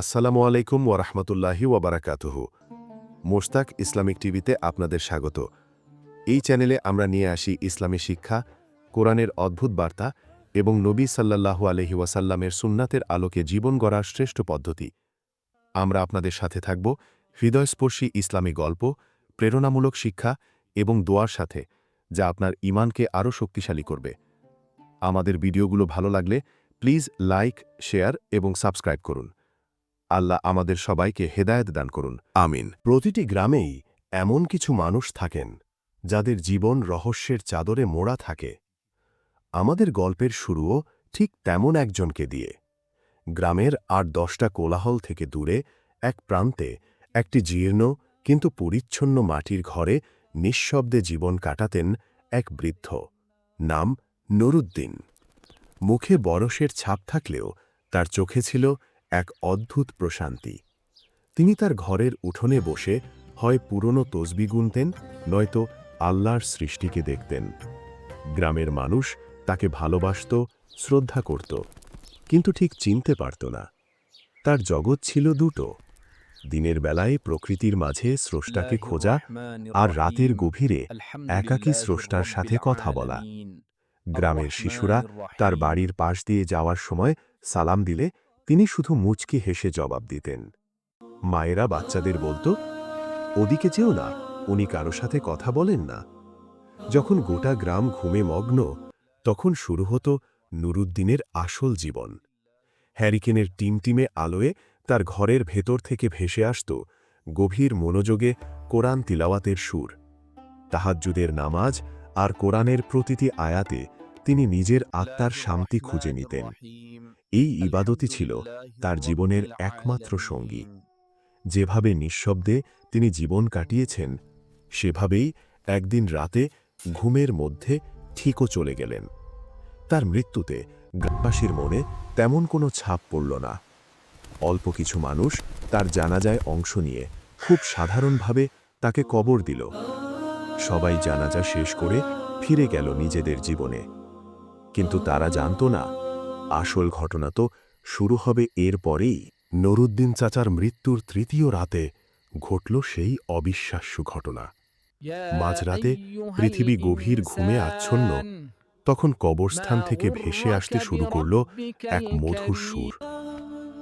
আসসালামু আলাইকুম ওরহমতুল্লাহি ওবরাকাতুহ মোশতাক ইসলামিক টিভিতে আপনাদের স্বাগত। এই চ্যানেলে আমরা নিয়ে আসি ইসলামী শিক্ষা, কোরআনের অদ্ভুত বার্তা এবং নবী সাল্লাল্লাহু আলহি ওয়াসাল্লামের সুন্নাতের আলোকে জীবন গড়ার শ্রেষ্ঠ পদ্ধতি। আমরা আপনাদের সাথে থাকব হৃদয়স্পর্শী ইসলামী গল্প, প্রেরণামূলক শিক্ষা এবং দোয়ার সাথে, যা আপনার ইমানকে আরও শক্তিশালী করবে। আমাদের ভিডিওগুলো ভালো লাগলে প্লিজ লাইক, শেয়ার এবং সাবস্ক্রাইব করুন। আল্লাহ আমাদের সবাইকে হেদায়েত দান করুন। আমিন। প্রতিটি গ্রামেই এমন কিছু মানুষ থাকেন, যাদের জীবন রহস্যের চাদরে মোড়া থাকে। আমাদের গল্পের শুরুও ঠিক তেমন একজনকে দিয়ে। গ্রামের আর দশটা কোলাহল থেকে দূরে এক প্রান্তে একটি জীর্ণ কিন্তু পরিচ্ছন্ন মাটির ঘরে নিঃশব্দে জীবন কাটাতেন এক বৃদ্ধ, নাম নুরুদ্দিন। মুখে বরসের ছাপ থাকলেও তার চোখে ছিল এক অদ্ভুত প্রশান্তি। তিনি তার ঘরের উঠোনে বসে হয় পুরনো তসবি গুনতেন, নয়তো আল্লাহর সৃষ্টিকে দেখতেন। গ্রামের মানুষ তাকে ভালোবাসত, শ্রদ্ধা করত, কিন্তু ঠিক চিনতে পারত না। তার জগৎ ছিল দুটো, দিনের বেলায় প্রকৃতির মাঝে স্রষ্টাকে খোঁজা আর রাতের গভীরে একাকী স্রষ্টার সাথে কথা বলা। গ্রামের শিশুরা তার বাড়ির পাশ দিয়ে যাওয়ার সময় সালাম দিলে তিনি শুধু মুচকি হেসে জবাব দিতেন। মায়েরা বাচ্চাদের বলতো, ওদিকে যেও না, উনি কারও সাথে কথা বলেন না। যখন গোটা গ্রাম ঘুমে মগ্ন, তখন শুরু হতো নুরুদ্দিনের আসল জীবন। হ্যারিকেনের টিমটিমে আলোয় তার ঘরের ভেতর থেকে ভেসে আসত গভীর মনোযোগে কোরআন তিলাওয়াতের সুর। তাহাজ্জুদের নামাজ আর কোরআনের প্রতিটি আয়াতে তিনি নিজের আত্মার শান্তি খুঁজে নিতেন। এই ইবাদতই ছিল তার জীবনের একমাত্র সঙ্গী। যেভাবে নিঃশব্দে তিনি জীবন কাটিয়েছেন, সেভাবেই একদিন রাতে ঘুমের মধ্যে ঠিকও চলে গেলেন। তার মৃত্যুতে গ্রামবাসীর মনে তেমন কোনো ছাপ পড়ল না। অল্প কিছু মানুষ তার জানাজায় অংশ নিয়ে খুব সাধারণভাবে তাকে কবর দিল। সবাই জানাজা শেষ করে ফিরে গেল নিজেদের জীবনে। কিন্তু তারা জানত না। আসল ঘটনা তো শুরু হবে এর পরেই। নরুদ্দিন চাচার মৃত্যুর তৃতীয় রাতে ঘটল সেই অবিশ্বাস্য ঘটনা। মাঝরাতে পৃথিবী গভীর ঘুমে আচ্ছন্ন, তখন কবরস্থান থেকে ভেসে আসতে শুরু করল এক মধুর সুর।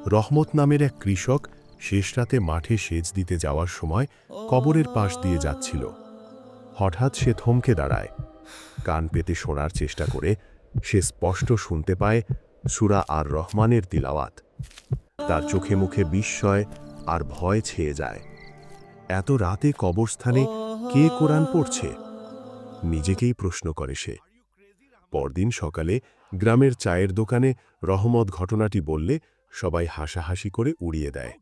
রহমত নামের এক কৃষক শেষ রাতে মাঠে সেচ দিতে যাওয়ার সময় কবরের পাশ দিয়ে যাচ্ছিল। হঠাৎ সে থমকে দাঁড়ায়। কান পেতে শোনার চেষ্টা করে সে স্পষ্ট শুনতে পায় সুরা আর রহমানের তিলাওয়াত। তার চোখে মুখে বিস্ময় আর ভয় ছেয়ে যায়। এত রাতে কবরস্থানে কে কোরআন পড়ছে? নিজেকেই প্রশ্ন করে সে। পরদিন সকালে গ্রামের চায়ের দোকানে রহমত ঘটনাটি বললে সবাই হাসাহাসি করে উড়িয়ে দেয়।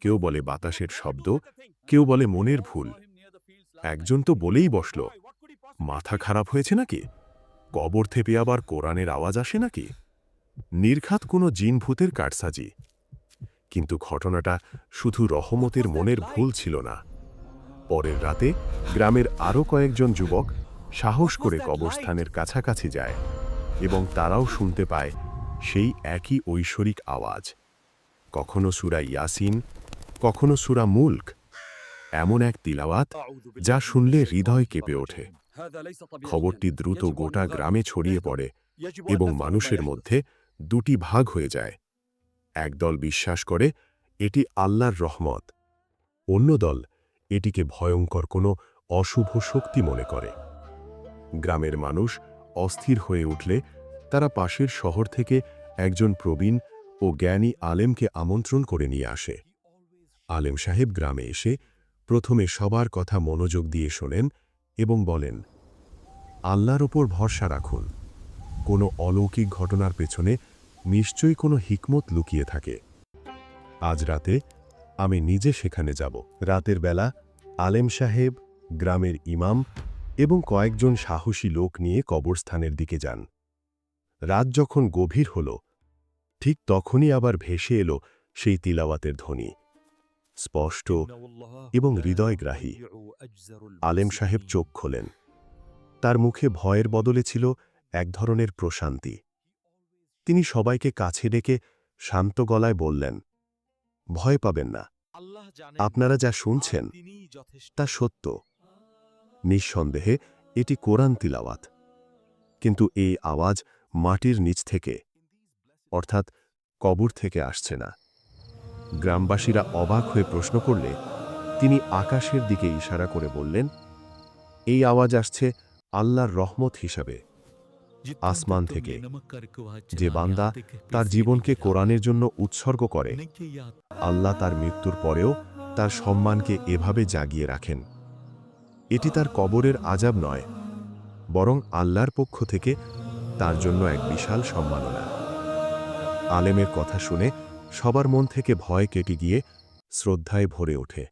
কেউ বলে বাতাসের শব্দ, কেউ বলে মনের ভুল। একজন তো বলেই বসল, মাথা খারাপ হয়েছে নাকি? কবর থেকে আবার কোরআনের আওয়াজ আসে নাকি? নির্ঘাত কোনো জিন ভূতের কারসাজি। কিন্তু ঘটনাটা শুধু রহমতের মনের ভুল ছিল না। পরের রাতে গ্রামের আরও কয়েকজন যুবক সাহস করে কবরস্থানের কাছাকাছি যায় এবং তারাও শুনতে পায় সেই একই ঐশ্বরিক আওয়াজ। কখনো সুরা ইয়াসিন, কখনো সুরা মুল্ক, এমন এক তিলাওয়াত যা শুনলে হৃদয় কেঁপে ওঠে। খবরটি দ্রুত গোটা গ্রামে ছড়িয়ে পড়ে এবং মানুষের মধ্যে দুটি ভাগ হয়ে যায়। একদল বিশ্বাস করে এটি আল্লাহর রহমত। অন্য দল এটিকে ভয়ঙ্কর কোনো অশুভ শক্তি মনে করে। গ্রামের মানুষ অস্থির হয়ে উঠলে তারা পাশের শহর থেকে একজন প্রবীণ ও জ্ঞানী আলেমকে আমন্ত্রণ করে নিয়ে আসে। আলেম সাহেব গ্রামে এসে প্রথমে সবার কথা মনোযোগ দিয়ে শোনেন এবং বলেন, আল্লাহর ওপর ভরসা রাখুন। কোনো অলৌকিক ঘটনার পেছনে নিশ্চয়ই কোনো হিকমত লুকিয়ে থাকে। আজ রাতে আমি নিজে সেখানে যাব। রাতের বেলা আলেম সাহেব, গ্রামের ইমাম এবং কয়েকজন সাহসী লোক নিয়ে কবরস্থানের দিকে যান। রাত যখন গভীর হল, ঠিক তখনই আবার ভেসে এলো সেই তিলাওয়াতের ধ্বনি। স্পষ্ট এবং হৃদয়গ্রাহী। আলেম সাহেব চোখ খোলেন। তার মুখে ভয়ের বদলে ছিল এক ধরনের প্রশান্তি। তিনি সবাইকে কাছে ডেকে শান্ত গলায় বললেন ভয় পাবেন না। আপনারা যা শুনছেন তা সত্য। নিঃসন্দেহে এটি কোরআন তিলাওয়াত। কিন্তু এই আওয়াজ মাটির নিচ থেকে অর্থাৎ কবর থেকে আসছে না। গ্রামবাসীরা অবাক হয়ে প্রশ্ন করলে তিনি আকাশের দিকে ইশারা করে বললেন, এই আওয়াজ আসছে আল্লাহর রহমত হিসাবে। আসমান থেকে যে বান্দা তার জীবনকে কোরআনের জন্য উৎসর্গ করে, আল্লাহ তার মৃত্যুর পরেও তার সম্মানকে এভাবে জাগিয়ে রাখেন। এটি তার কবরের আজাব নয়, বরং আল্লাহর পক্ষ থেকে তার জন্য এক বিশাল সম্মাননা। আলেমের কথা শুনে সবার মন থেকে ভয় কেটে গিয়ে শ্রদ্ধায় ভরে ওঠে।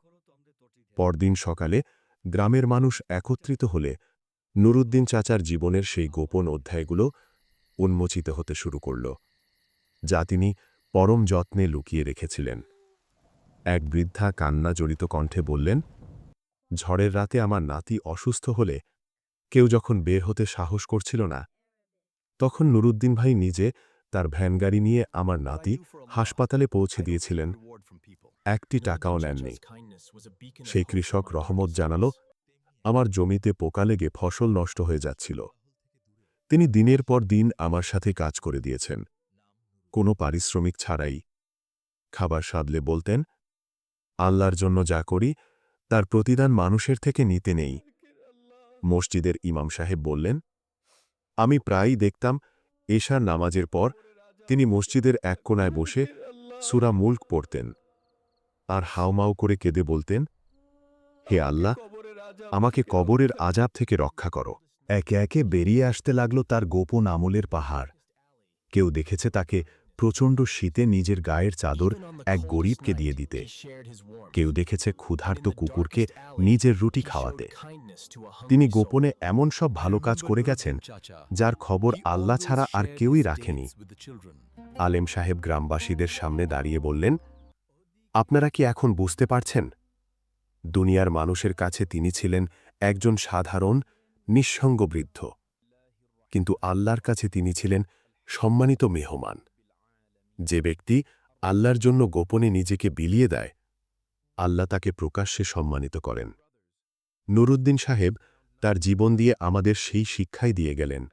পরদিন সকালে গ্রামের মানুষ একত্রিত হলে নুরুদ্দিন চাচার জীবনের সেই গোপন অধ্যায়গুলো উন্মোচিত হতে শুরু করল, যা তিনি পরম যত্নে লুকিয়ে রেখেছিলেন। এক বৃদ্ধা কান্না জড়িত কণ্ঠে বললেন, ঝড়ের রাতে আমার নাতি অসুস্থ হলে কেউ যখন বের হতে সাহস করছিল না, তখন নুরুদ্দিন ভাই নিজে তার ভ্যানগাড়ি নিয়ে আমার নাতি হাসপাতালে পৌঁছে দিয়েছিলেন। একটি টাকাও নেননি। সেই কৃষক রহমত জানালো, আমার জমিতে পোকা লেগে ফসল নষ্ট হয়ে যাচ্ছিল। তিনি দিনের পর দিন আমার সাথে কাজ করে দিয়েছেন। কোনো পারিশ্রমিক ছাড়াই। খাবার সাদলে বলতেন, আল্লাহর জন্য যা করি, তার প্রতিদান মানুষের থেকে নিতে নেই। মসজিদের ইমাম সাহেব বললেন, আমি প্রায়ই দেখতাম এশার নামাজের পর তিনি মসজিদের এক কোনায় বসে সুরা মুল্ক পড়তেন আর হাওমাও করে কেঁদে বলতেন, হে আল্লাহ, আমাকে কবরের আজাব থেকে রক্ষা করো। একে একে বেরিয়ে আসতে লাগল তার গোপন আমলের পাহাড়। কেউ দেখেছে তাকে প্রচণ্ড শীতে নিজের গায়ের চাদর এক গরিবকে দিয়ে দিতে। কেউ দেখেছে ক্ষুধার্ত কুকুরকে নিজের রুটি খাওয়াতে। তিনি গোপনে এমন সব ভালো কাজ করে গেছেন যার খবর আল্লাহ ছাড়া আর কেউই রাখেনি। আলেম সাহেব গ্রামবাসীদের সামনে দাঁড়িয়ে বললেন আপনারা কি এখন বুঝতে পারছেন? দুনিয়ার মানুষের কাছে তিনি ছিলেন একজন সাধারণ নিঃসঙ্গ বৃদ্ধ। কিন্তু আল্লাহর কাছে তিনি ছিলেন সম্মানিত মেহমান। যে ব্যক্তি আল্লাহর জন্য গোপনে নিজেকে বিলিয়ে দেয়, আল্লাহ তাকে প্রকাশ্যে সম্মানিত করেন। নুরুদ্দিন সাহেব তার জীবন দিয়ে আমাদের সেই শিক্ষাই দিয়ে গেলেন।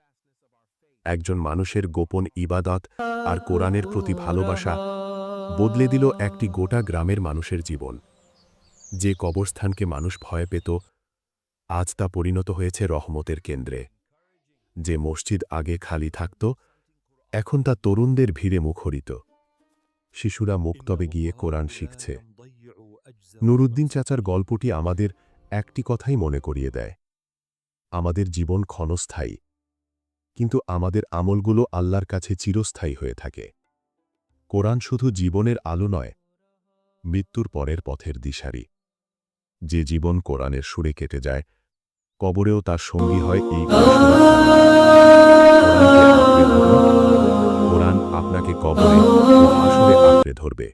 একজন মানুষের গোপন ইবাদত আর কোরআনের প্রতি ভালোবাসা বদলে দিল একটি গোটা গ্রামের মানুষের জীবন। যে কবরস্থানকে মানুষ ভয় পেত, আজ তা পরিণত হয়েছে রহমতের কেন্দ্রে। যে মসজিদ আগে খালি থাকত এখন তা তরুণদের ভিড়ে মুখরিত। শিশুরা মুক্তবে গিয়ে কোরআন শিখছে। নুরুদ্দিন চাচার গল্পটি আমাদের একটি কথাই মনে করিয়ে দেয়। আমাদের জীবন ক্ষণস্থায়ী, কিন্তু আমাদের আমলগুলো আল্লাহর কাছে চিরস্থায়ী হয়ে থাকে। কোরআন শুধু জীবনের আলো নয়, মৃত্যুর পরের পথের দিশারি। যে জীবন কোরআনের সুরে কেটে যায় কবরেও তার সঙ্গী হয় এই। কোরআন আপনাকে কবরে আসলে আঁকড়ে ধরবে